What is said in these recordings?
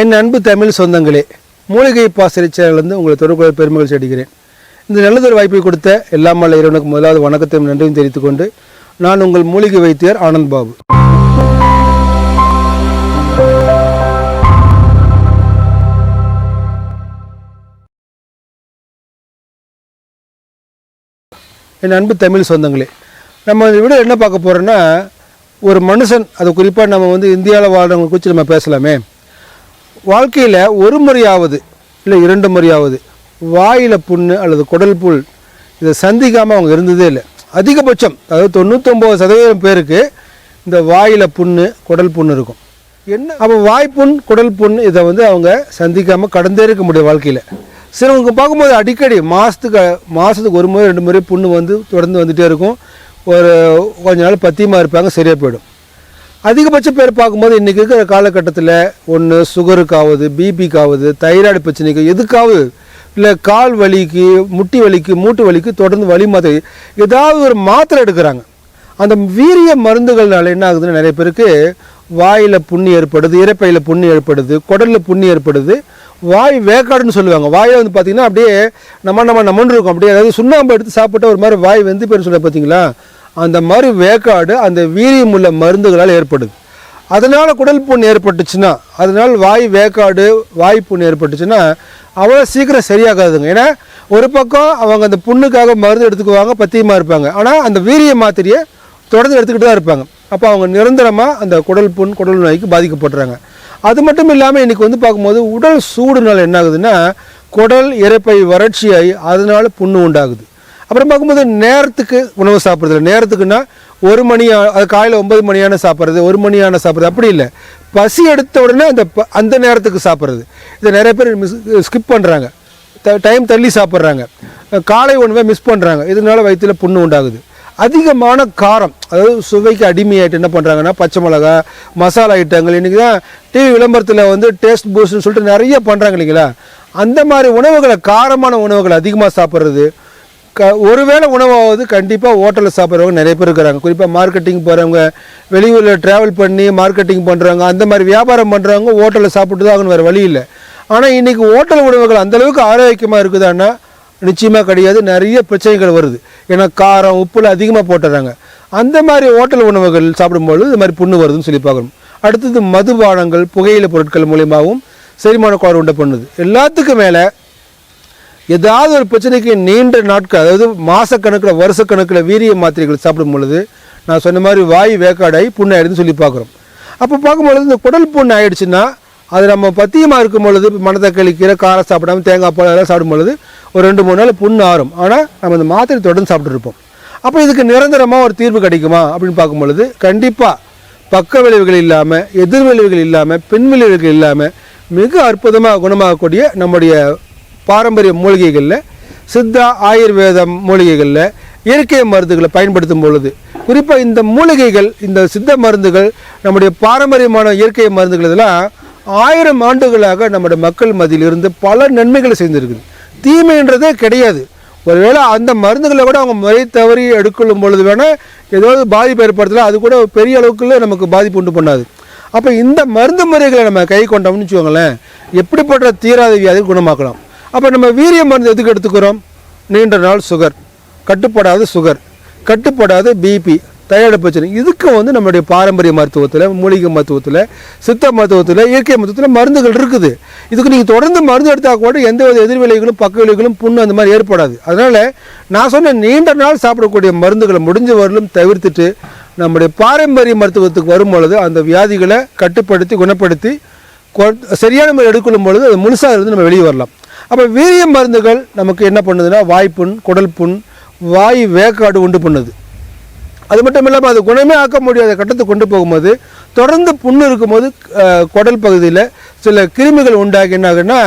என் அன்பு தமிழ் சொந்தங்களே மூலிகை பாசறை சேனலேருந்து உங்களை தொடர்பு பெருமகிழ்ச்சி செடுகிறேன் இந்த நல்லதொரு வாய்ப்பை கொடுத்த எல்லாம் வல்ல இறைவனுக்கு முதலாவது வணக்கத்தையும் நன்றியும் தெரிவித்து கொண்டு நான் உங்கள் மூலிகை வைத்தியர் ஆனந்த் பாபு. என் அன்பு தமிழ் சொந்தங்களே நம்ம இந்த விட என்ன பார்க்க போகிறோன்னா ஒரு மனுஷன் அது குறிப்பாக நம்ம வந்து இந்தியாவில் வாழ்றவங்க குறித்து நம்ம பேசலாமே. வாழ்க்கையில் ஒரு முறையாவது இல்லை இரண்டு முறையாவது வாயில் புண்ணு அல்லது குடல் புல் இதை சந்திக்காமல் அவங்க இருந்ததே இல்லை. அதிகபட்சம் அதாவது தொண்ணூத்தொம்பது சதவீதம் பேருக்கு இந்த வாயில் புண்ணு குடல் புண்ணு இருக்கும். என்ன? அப்போ வாய்ப்புண் குடல் புண் இதை வந்து அவங்க சந்திக்காமல் கடந்தே இருக்க முடியும் வாழ்க்கையில். சிலவங்க பார்க்கும்போது அடிக்கடி மாதத்துக்கு மாதத்துக்கு ஒரு முறை ரெண்டு முறை புண்ணு வந்து தொடர்ந்து வந்துகிட்டே இருக்கும். ஒரு கொஞ்ச நாள் பத்தியமாக இருப்பாங்க சரியாக போயிடும். அதிகபட்ச பேர் பார்க்கும்போது இன்றைக்கி இருக்கிற காலகட்டத்தில் ஒன்று சுகருக்காவது பிபிக்காவது தைராய்டு பிரச்சனைக்கு எதுக்காவது இல்லை கால் வலிக்கு முட்டி வலிக்கு மூட்டு வலிக்கு தொடர்ந்து வலி மாத்திரை ஏதாவது ஒரு மாத்திரை எடுக்கிறாங்க. அந்த வீரிய மருந்துகள்னால என்ன ஆகுதுன்னு நிறைய பேருக்கு வாயில் புண்ணு ஏற்படுது இறப்பையில் புண்ணு ஏற்படுது குடலில் புண்ணு ஏற்படுது வாய் வேக்காடுன்னு சொல்லுவாங்க. வாயை வந்து பார்த்திங்கன்னா அப்படியே நம்ம நம்ம நம்மன்னு இருக்கும். அப்படியே அதாவது சுண்ணாம்பு எடுத்து சாப்பிட்டா ஒரு மாதிரி வாய் வெந்து பேர் சொல்ல பார்த்தீங்களா அந்த மாதிரி வேக்காடு அந்த வீரியம் உள்ள மருந்துகளால் ஏற்படுது. அதனால் குடல் புண் ஏற்பட்டுச்சுன்னா அதனால் வாய் வேக்காடு வாய் புண் ஏற்பட்டுச்சுன்னா அவ்வளோ சீக்கிரம் சரியாகாதுங்க. ஏன்னா ஒரு பக்கம் அவங்க அந்த புண்ணுக்காக மருந்து எடுத்துக்குவாங்க பத்தியமாக இருப்பாங்க. ஆனால் அந்த வீரிய மாத்திரையை தொடர்ந்து எடுத்துக்கிட்டு தான் இருப்பாங்க. அப்போ அவங்க நிரந்தரமாக அந்த குடல் புண் குடல் நோய்க்கு பாதிக்கப்படுறாங்க. அது மட்டும் இல்லாமல் இன்றைக்கி வந்து பார்க்கும்போது உடல் சூடுனால் என்ன ஆகுதுன்னா குடல் இறப்பை வறட்சியாகி அதனால் புண்ணு உண்டாகுது. அப்புறம் பார்க்கும்போது நேரத்துக்கு உணவு சாப்பிட்றது நேரத்துக்குன்னா ஒரு மணி அது காலையில் ஒன்பது மணியான சாப்பிட்றது ஒரு மணியான சாப்பிட்றது அப்படி இல்லை. பசி எடுத்த உடனே அந்த ப- அந்த நேரத்துக்கு சாப்பிட்றது. இதை நிறைய பேர் மிஸ் ஸ்கிப் பண்ணுறாங்க த டைம் தள்ளி சாப்பிட்றாங்க. காலை உணவை மிஸ் பண்ணுறாங்க இதனால வயிற்றில் புண்ணு உண்டாகுது. அதிகமான காரம் அதாவது சுவைக்கு அடிமையாயிட்டு என்ன பண்ணுறாங்கன்னா பச்சை மிளகா மசாலா ஐட்டங்கள் இன்றைக்கி தான் டிவி விளம்பரத்தில் வந்து டேஸ்ட் பூஸ்ட்னு சொல்லிட்டு நிறைய பண்ணுறாங்க இல்லைங்களா? அந்த மாதிரி உணவுகளை காரமான உணவுகளை அதிகமாக சாப்பிட்றது க ஒருவேளை உணவாவது கண்டிப்பாக ஹோட்டலில் சாப்பிட்றவங்க நிறைய பேர் இருக்கிறாங்க. குறிப்பாக மார்க்கெட்டிங் போகிறவங்க வெளியூரில் ட்ராவல் பண்ணி மார்க்கெட்டிங் பண்ணுறவங்க அந்த மாதிரி வியாபாரம் பண்ணுறவங்க ஹோட்டலில் சாப்பிட்டு தான் ஆகணும் வேறு வழி இல்லை. ஆனால் இன்றைக்கி ஹோட்டல் உணவுகள் அந்தளவுக்கு ஆரோக்கியமாக இருக்குதான்னா நிச்சயமாக கிடையாது. நிறைய பிரச்சனைகள் வருது. ஏன்னா காரம் உப்புல அதிகமாக போட்டுறாங்க. அந்த மாதிரி ஹோட்டல் உணவுகள் சாப்பிடும்போது இது மாதிரி புண்ணு வருதுன்னு சொல்லி பார்க்கணும். அடுத்தது மதுபானங்கள் புகையிலை பொருட்கள் மூலியமாகவும் செரிமான கோளாறு உண்டை பண்ணுது. எல்லாத்துக்கும் மேலே ஏதாவது ஒரு பிரச்சனைக்கு நீண்ட நாட்கள் அதாவது மாதக்கணக்கில் வருஷக்கணக்கில் வீரிய மாத்திரைகள் சாப்பிடும் பொழுது நான் சொன்ன மாதிரி வாய் வேக்காடாகி புண்ணு சொல்லி பார்க்குறோம். அப்போ பார்க்கும்பொழுது இந்த குடல் புண்ணு ஆயிடுச்சுன்னா அது நம்ம பத்தியமாக இருக்கும் பொழுது மணத்தை கீரை காரம் சாப்பிடாம தேங்காய் பால் அதெல்லாம் சாப்பிடும் பொழுது ஒரு ரெண்டு மூணு நாள் புண்ணு ஆறும். ஆனால் நம்ம இந்த மாத்திரை தொடர்ந்து சாப்பிட்ருப்போம் அப்போ இதுக்கு நிரந்தரமாக ஒரு தீர்வு கிடைக்குமா அப்படின்னு பார்க்கும் பொழுது கண்டிப்பாக பக்க விளைவுகள் இல்லாமல் எதிர்விளைவுகள் இல்லாமல் பின் விளைவுகள் இல்லாமல் மிக அற்புதமாக குணமாகக்கூடிய நம்முடைய பாரம்பரிய மூலிகைகளில் சித்தா ஆயுர்வேதம் மூலிகைகளில் இயற்கை மருந்துகளை பயன்படுத்தும் பொழுது குறிப்பாக இந்த மூலிகைகள் இந்த சித்த மருந்துகள் நம்முடைய பாரம்பரியமான இயற்கை மருந்துகள் இதெல்லாம் ஆயிரம் ஆண்டுகளாக நம்முடைய மக்கள் மத்தியில் இருந்து பல நன்மைகளை செய்திருக்குது. தீமைன்றதே கிடையாது. ஒருவேளை அந்த மருந்துகளை கூட அவங்க முறை தவறி எடுக்கொள்ளும் பொழுது வேணால் ஏதாவது பாதிப்பு ஏற்படுத்தலாம் அது கூட பெரிய அளவுக்குள்ள நமக்கு பாதிப்பு உண்டு பண்ணாது. அப்போ இந்த மருந்து முறைகளை நம்ம கை கொண்டோம்னு வச்சுக்கோங்களேன் எப்படிப்பட்ட தீராத வியாதி குணமாக்கலாம்? அப்போ நம்ம வீரிய மருந்து எதுக்கு எடுத்துக்கிறோம்? நீண்ட நாள் சுகர். கட்டுப்படாத சுகர். கட்டுப்படாத பிபி தைராய்டு பிரச்சனை. இதுக்கு வந்து நம்மளுடைய பாரம்பரிய மருத்துவத்தில் மூலிகை மருத்துவத்தில் சித்த மருத்துவத்தில் இயற்கை மருத்துவத்தில் மருந்துகள் இருக்குது. இதுக்கு நீங்கள் தொடர்ந்து மருந்து எடுத்தால் கூட எந்த வித எதிர்விளைகளும் பக்க விளைவுகளும் புண்ணு அந்த மாதிரி ஏற்படாது. அதனால் நான் சொன்ன நீண்ட நாள் சாப்பிடக்கூடிய மருந்துகளை முடிஞ்ச வரலும் தவிர்த்துட்டு நம்முடைய பாரம்பரிய மருத்துவத்துக்கு வரும் பொழுது அந்த வியாதிகளை கட்டுப்படுத்தி குணப்படுத்தி கொ- சரியான முறை எடுக்கொள்ளும் பொழுது அது முழுசாக இருந்து நம்ம வெளியே வரலாம். அப்போ வீரிய மருந்துகள் நமக்கு என்ன பண்ணுதுன்னா வாய்ப்புண் குடல் புண் வாய் வேக்காடு உண்டு பண்ணுது. அது மட்டும் இல்லாமல் அது குணமே ஆக்க முடியாத கட்டத்துக்கு கொண்டு போகும்போது தொடர்ந்து புண்ணு இருக்கும்போது குடல் பகுதியில் சில கிருமிகள் உண்டாகி என்ன ஆகுன்னா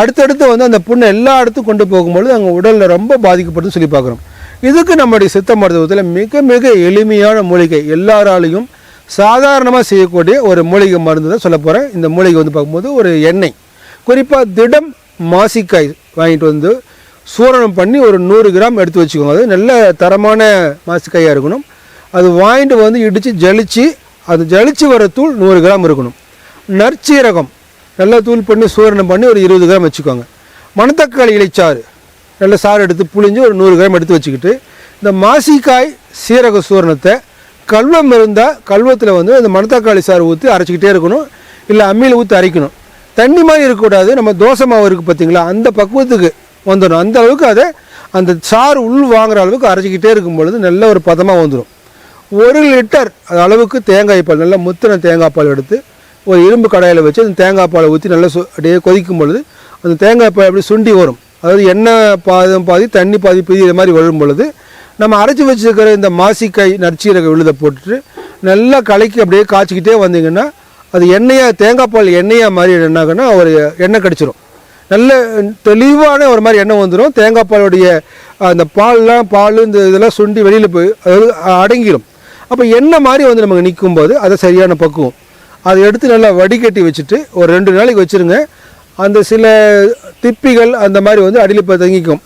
அடுத்தடுத்து வந்து அந்த புண்ணை எல்லா இடத்துக்கும் கொண்டு போகும்போது அங்கே உடலில் ரொம்ப பாதிக்கப்படுதுன்னு சொல்லி பார்க்குறோம். இதுக்கு நம்முடைய சித்த மருத்துவத்தில் மிக மிக எளிமையான மூலிகை எல்லாராலையும் சாதாரணமாக செய்யக்கூடிய ஒரு மூலிகை மருந்து தான் சொல்ல போகிறேன் இந்த மூலிகை வந்து பார்க்கும்போது ஒரு எண்ணெய். குறிப்பாக திடம் மாசிக்காய் வாங்கிட்டு வந்து சூரணம் பண்ணி ஒரு நூறு கிராம் எடுத்து வச்சுக்கோங்க. அது நல்ல தரமான மாசிக்காயாக இருக்கணும். அது வாங்கிட்டு வந்து இடித்து ஜலிச்சு அது ஜலிச்சு வர தூள் நூறு கிராம் இருக்கணும். நற்சீரகம் நல்லா தூள் பண்ணி சூரணம் பண்ணி ஒரு இருபது கிராம் வச்சுக்கோங்க. மணத்தக்காளி இலைச்சாறு நல்ல சாறு எடுத்து புழிஞ்சு ஒரு நூறு கிராம் எடுத்து வச்சுக்கிட்டு இந்த மாசிக்காய் சீரக சூரணத்தை கல்வம் இருந்தால் கல்வத்தில் வந்து அந்த மணத்தக்காளி சாறு ஊற்றி அரைச்சிக்கிட்டே இருக்கணும். இல்லை அம்மியில் ஊற்றி அரைக்கணும். தண்ணி மாதிரி இருக்கக்கூடாது. நம்ம தோசை மாவு இருக்குது பார்த்தீங்களா? அந்த பக்குவத்துக்கு வந்துடும் அந்த அளவுக்கு அதை அந்த சாறு உள் வாங்குற அளவுக்கு அரைச்சிக்கிட்டே இருக்கும் பொழுது நல்ல ஒரு பதமாக வந்துடும் ஒரு லிட்டர் அளவுக்கு தேங்காய் பால் நல்லா முத்தின தேங்காய் பால் எடுத்து ஒரு இரும்பு கடாயில் வச்சு அந்த தேங்காய் பாலை ஊற்றி நல்லா சு அப்படியே கொதிக்கும் பொழுது அந்த தேங்காய் பால் அப்படி சுண்டி வரும். அதாவது எண்ணெய் பாதம் பாதி தண்ணி பாதி பிதி இது மாதிரி வரும் பொழுது நம்ம அரைச்சி வச்சுருக்கிற இந்த மாசிக்காய் நற்சீரக விழுதை போட்டுட்டு நல்லா கலக்கி அப்படியே காய்ச்சிக்கிட்டே வந்தீங்கன்னா அது எண்ணெயாக தேங்காய் பால் எண்ணெயாக மாதிரி என்னாகன்னா ஒரு எண்ணெய் கடிச்சிடும் நல்ல தெளிவான ஒரு மாதிரி எண்ணெய் வந்துடும் தேங்காய் பாலுடைய அந்த பால்லாம் பால் இந்த இதெல்லாம் சுண்டி வெளியில் போய் அதாவது அடங்கிடும் அப்போ எண்ணெய் மாதிரி வந்து நமக்கு நிற்கும் போது அதை சரியான பக்குவம். அதை எடுத்து நல்லா வடிகட்டி வச்சுட்டு ஒரு ரெண்டு நாளைக்கு வச்சுருங்க. அந்த சில திப்பிகள் அந்த மாதிரி வந்து அடியில் இப்போ தங்கிக்கும்.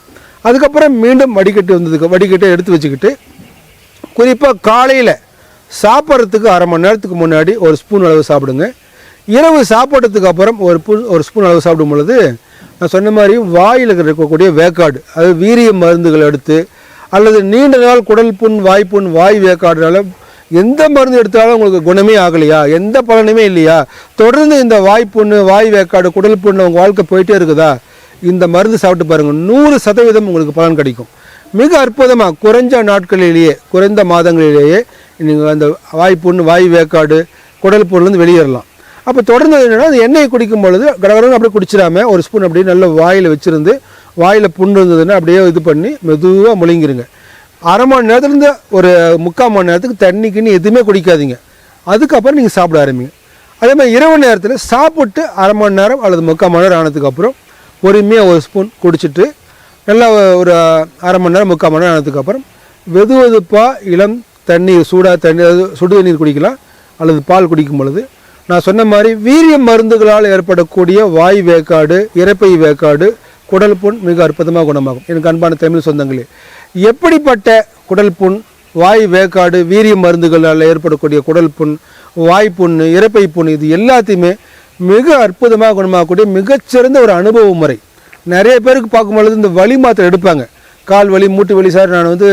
அதுக்கப்புறம் மீண்டும் வடிகட்டி வந்ததுக்கு வடிகட்டி எடுத்து வச்சுக்கிட்டு குறிப்பாக காலையில் சாப்பிட்றதுக்கு அரை மணி நேரத்துக்கு முன்னாடி ஒரு ஸ்பூன் அளவு சாப்பிடுங்க. இரவு சாப்பிட்றதுக்கு அப்புறம் ஒரு பூ ஒரு ஸ்பூன் அளவு சாப்பிடும் பொழுது நான் சொன்ன மாதிரி வாயில் இருக்கக்கூடிய வேக்காடு அது வீரிய மருந்துகள் எடுத்து அல்லது நீண்ட நாள் குடல் புண் வாய்ப்புண் வாய் வேக்காடுனால எந்த மருந்து எடுத்தாலும் உங்களுக்கு குணமே ஆகலையா? எந்த பலனுமே இல்லையா? தொடர்ந்து இந்த வாய்ப்புண்ணு வாய் வேக்காடு குடல் புண்ணு உங்கள் வாழ்க்கை போயிட்டே இருக்குதா? இந்த மருந்து சாப்பிட்டு பாருங்கள் நூறு சதவீதம் உங்களுக்கு பலன் கிடைக்கும். மிக அற்புதமாக குறைஞ்ச நாட்களிலேயே குறைந்த மாதங்களிலேயே நீங்கள் அந்த வாய்ப்புண்ணு வாய் வேக்காடு குடல் புண்ணுலேருந்து வெளியேறலாம். அப்போ தொடர்ந்து என்னென்னா அந்த எண்ணெயை குடிக்கும் பொழுது கடகடன்னு அப்படியே குடிச்சிடாம ஒரு ஸ்பூன் அப்படியே நல்ல வாயில் வச்சுருந்து வாயில் புண்ணு இருந்ததுன்னா அப்படியே இது பண்ணி மெதுவாக முழுங்கிருங்க. அரை மணி நேரத்துலேருந்து ஒரு முக்கால் மணி நேரத்துக்கு தண்ணி கிண்ணி எதுவுமே குடிக்காதீங்க. அதுக்கப்புறம் நீங்கள் சாப்பிட ஆரம்பிங்க. அதே மாதிரி இரவு நேரத்தில் சாப்பிட்டு அரை மணி நேரம் அல்லது முக்கால் மணி நேரம் ஆனதுக்கப்புறம் பொறுமையாக ஒரு ஸ்பூன் குடிச்சிட்டு நல்லா ஒரு அரை மணி நேரம் முக்கால் மணி நேரம் ஆனதுக்கப்புறம் வெது வெதுப்பாக இளம் தண்ணீர் சூடாக தண்ணி அதாவது சுடு தண்ணீர் குடிக்கலாம் அல்லது பால் குடிக்கும் பொழுது. நான் சொன்ன மாதிரி வீரிய மருந்துகளால் ஏற்படக்கூடிய வாய் வேக்காடு இறப்பை வேக்காடு குடல் புண் மிக அற்புதமாக குணமாகும். எனக்கு அன்பான தமிழ் சொந்தங்களே எப்படிப்பட்ட குடல் புண் வாய் வேக்காடு வீரிய மருந்துகளால் ஏற்படக்கூடிய குடல் புண் வாய் புண் இறப்பை புண் இது எல்லாத்தையுமே மிக அற்புதமாக குணமாகக்கூடிய மிகச்சிறந்த ஒரு அனுபவ முறை. நிறைய பேருக்கு பார்க்கும்பொழுது இந்த வலி மாத்திரை எடுப்பாங்க. கால் வலி மூட்டு வலி சார் நான் வந்து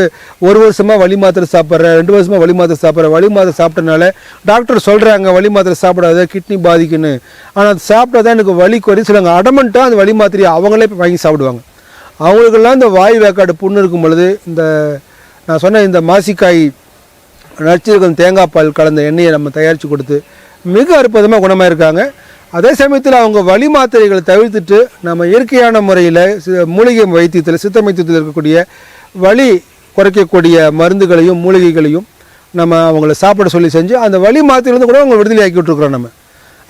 ஒரு வருஷமாக வலி மாத்திரை சாப்பிட்றேன் ரெண்டு வருஷமாக வலி மாத்திரை சாப்பிட்றேன். வலி மாத்திரை சாப்பிட்டனால டாக்டர் சொல்கிறாங்க வலி மாத்திரை சாப்பிடாத கிட்னி பாதிக்குன்னு. ஆனால் அது சாப்பிட்டா தான் எனக்கு வலி குறை சொல்லுவாங்க அடமெண்ட்டாக அந்த வலி மாத்திரையை அவங்களே வாங்கி சாப்பிடுவாங்க. அவங்களுக்கெல்லாம் இந்த வாய் வேக்காடு புண்ணு இருக்கும் பொழுது இந்த நான் சொன்ன இந்த மாசிக்காய் நச்சுருக்கும் தேங்காய் பால் கலந்த எண்ணெயை நம்ம தயாரித்து கொடுத்து மிக அற்புதமாக குணமாக இருக்காங்க அதே சமயத்தில் அவங்க வழி மாத்திரைகளை தவிர்த்துட்டு நம்ம இயற்கையான முறையில் மூலிகை வைத்தியத்தில் சித்த வைத்தியத்தில் இருக்கக்கூடிய வலி குறைக்கக்கூடிய மருந்துகளையும் மூலிகைகளையும் நம்ம அவங்கள சாப்பிட சொல்லி செஞ்சு அந்த வலி மாத்திரையிலேருந்து கூட அவங்க விடுதலை ஆக்கி நம்ம.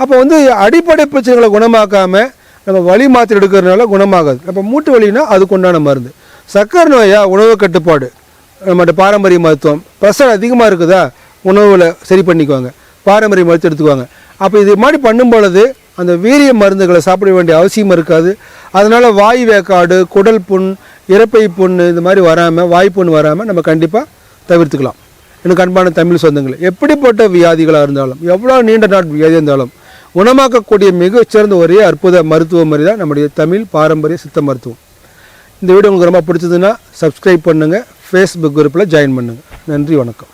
அப்போ வந்து அடிப்படை பிரச்சனைகளை குணமாக்காமல் நம்ம வழி மாத்திரை எடுக்கிறதுனால குணமாகாது. அப்போ மூட்டு வலினா அதுக்கு உண்டான மருந்து. சக்கரை நோயா உணவு கட்டுப்பாடு. நம்மகிட்ட பாரம்பரிய மருத்துவம். ப்ரெஷர் அதிகமாக இருக்குதா? உணவில் சரி பண்ணிக்குவாங்க. பாரம்பரிய மருத்துவம் எடுத்துக்குவாங்க. அப்போ இது மாதிரி பண்ணும் பொழுது அந்த வீரிய மருந்துகளை சாப்பிட வேண்டிய அவசியம் இருக்காது. அதனால் வாய் வேக்காடு குடல் புண் இறப்பை புண் இந்த மாதிரி வராமல் வாய் புண் வராமல் நம்ம கண்டிப்பாக தவிர்த்துக்கலாம். எனக்கு அன்பான தமிழ் சொந்தங்கள் எப்படிப்பட்ட வியாதிகளாக இருந்தாலும் எவ்வளோ நீண்ட நாட் வியாதி இருந்தாலும் குணமாக்கக்கூடிய மிகச்சிறந்த ஒரே அற்புத மருத்துவ முறை தான் நம்முடைய தமிழ் பாரம்பரிய சித்த மருத்துவம். இந்த வீடியோ உங்களுக்கு ரொம்ப பிடிச்சதுன்னா சப்ஸ்கிரைப் பண்ணுங்கள் ஃபேஸ்புக் குரூப்பில் ஜாயின் பண்ணுங்கள் நன்றி வணக்கம்.